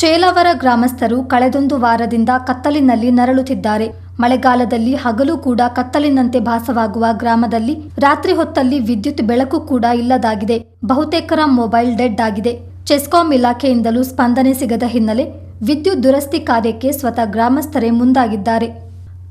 ಚೇಲಾವರ ಗ್ರಾಮಸ್ಥರು ಕಳೆದೊಂದು ವಾರದಿಂದ ಕತ್ತಲಿನಲ್ಲಿ ನರಳುತ್ತಿದ್ದಾರೆ. ಮಳೆಗಾಲದಲ್ಲಿ ಹಗಲು ಕೂಡ ಕತ್ತಲಿನಂತೆ ಭಾಸವಾಗುವ ಗ್ರಾಮದಲ್ಲಿ ರಾತ್ರಿ ಹೊತ್ತಲ್ಲಿ ವಿದ್ಯುತ್ ಬೆಳಕು ಕೂಡ ಇಲ್ಲದಾಗಿದೆ. ಬಹುತೇಕರ ಮೊಬೈಲ್ ಡೆಡ್ ಆಗಿದೆ. ಚೆಸ್ಕಾಂ ಇಲಾಖೆಯಿಂದಲೂ ಸ್ಪಂದನೆ ಸಿಗದ ಹಿನ್ನೆಲೆ ವಿದ್ಯುತ್ ದುರಸ್ತಿ ಕಾರ್ಯಕ್ಕೆ ಸ್ವತಃ ಗ್ರಾಮಸ್ಥರೇ ಮುಂದಾಗಿದ್ದಾರೆ.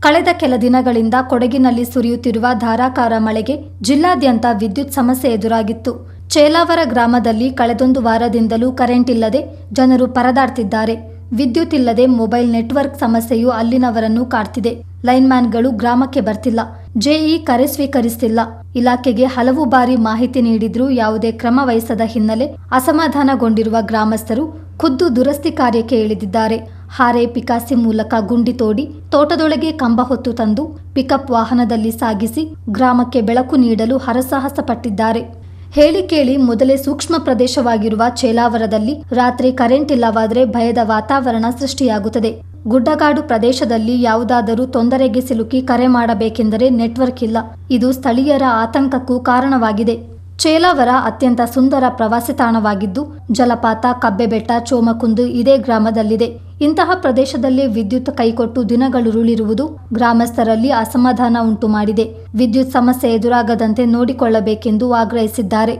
ಕಳೆದ ಕೆಲ ದಿನಗಳಿಂದ ಕೊಡಗಿನಲ್ಲಿ ಸುರಿಯುತ್ತಿರುವ ಧಾರಾಕಾರ ಮಳೆಗೆ ಜಿಲ್ಲಾದ್ಯಂತ ವಿದ್ಯುತ್ ಸಮಸ್ಯೆ ಎದುರಾಗಿತ್ತು. ಚೇಲಾವರ ಗ್ರಾಮದಲ್ಲಿ ಕಳೆದೊಂದು ವಾರದಿಂದಲೂ ಕರೆಂಟ್ ಇಲ್ಲದೆ ಜನರು ಪರದಾಡ್ತಿದ್ದಾರೆ. ವಿದ್ಯುತ್ ಇಲ್ಲದೆ ಮೊಬೈಲ್ ನೆಟ್ವರ್ಕ್ ಸಮಸ್ಯೆಯು ಅಲ್ಲಿನವರನ್ನು ಕಾಡ್ತಿದೆ. ಲೈನ್ಮ್ಯಾನ್ಗಳು ಗ್ರಾಮಕ್ಕೆ ಬರ್ತಿಲ್ಲ. ಜೆಇ ಕರೆ ಸ್ವೀಕರಿಸ್ತಿಲ್ಲ. ಇಲಾಖೆಗೆ ಹಲವು ಬಾರಿ ಮಾಹಿತಿ ನೀಡಿದ್ರೂ ಯಾವುದೇ ಕ್ರಮ ವಹಿಸದ ಹಿನ್ನೆಲೆ ಅಸಮಾಧಾನಗೊಂಡಿರುವ ಗ್ರಾಮಸ್ಥರು ಖುದ್ದು ದುರಸ್ತಿ ಕಾರ್ಯಕ್ಕೆ ಇಳಿದಿದ್ದಾರೆ. ಹಾರೆ ಪಿಕಾಸಿ ಮೂಲಕ ಗುಂಡಿ ತೋಡಿ ತೋಟದೊಳಗೆ ಕಂಬ ಹೊತ್ತು ತಂದು ಪಿಕಪ್ ವಾಹನದಲ್ಲಿ ಸಾಗಿಸಿ ಗ್ರಾಮಕ್ಕೆ ಬೆಳಕು ನೀಡಲು ಹರಸಾಹಸ ಪಟ್ಟಿದ್ದಾರೆ ಹೇಳಿ ಕೇಳಿ ಮೊದಲೇ ಸೂಕ್ಷ್ಮ ಪ್ರದೇಶವಾಗಿರುವ ಚೇಲಾವರದಲ್ಲಿ ರಾತ್ರಿ ಕರೆಂಟ್ ಇಲ್ಲವಾದರೆ ಭಯದ ವಾತಾವರಣ ಸೃಷ್ಟಿಯಾಗುತ್ತದೆ. ಗುಡ್ಡಗಾಡು ಪ್ರದೇಶದಲ್ಲಿ ಯಾವುದಾದರೂ ತೊಂದರೆಗೆ ಸಿಲುಕಿ ಕರೆ ಮಾಡಬೇಕೆಂದರೆ ನೆಟ್ವರ್ಕ್ ಇಲ್ಲ. ಇದು ಸ್ಥಳೀಯರ ಆತಂಕಕ್ಕೂ ಕಾರಣವಾಗಿದೆ. ಚೇಲಾವರ ಅತ್ಯಂತ ಸುಂದರ ಪ್ರವಾಸಿ ತಾಣವಾಗಿದ್ದು, ಜಲಪಾತ, ಕಬ್ಬೆಬೆಟ್ಟ, ಚೋಮಕುಂದು ಇದೇ ಗ್ರಾಮದಲ್ಲಿದೆ. ಇಂತಹ ಪ್ರದೇಶದಲ್ಲಿ ವಿದ್ಯುತ್ ಕೈಕೊಟ್ಟು ದಿನಗಳುರುಳಿರುವುದು ಗ್ರಾಮಸ್ಥರಲ್ಲಿ ಅಸಮಾಧಾನ ಉಂಟು ಮಾಡಿದೆ ವಿದ್ಯುತ್ ಸಮಸ್ಯೆ ಎದುರಾಗದಂತೆ ನೋಡಿಕೊಳ್ಳಬೇಕೆಂದು ಆಗ್ರಹಿಸಿದ್ದಾರೆ.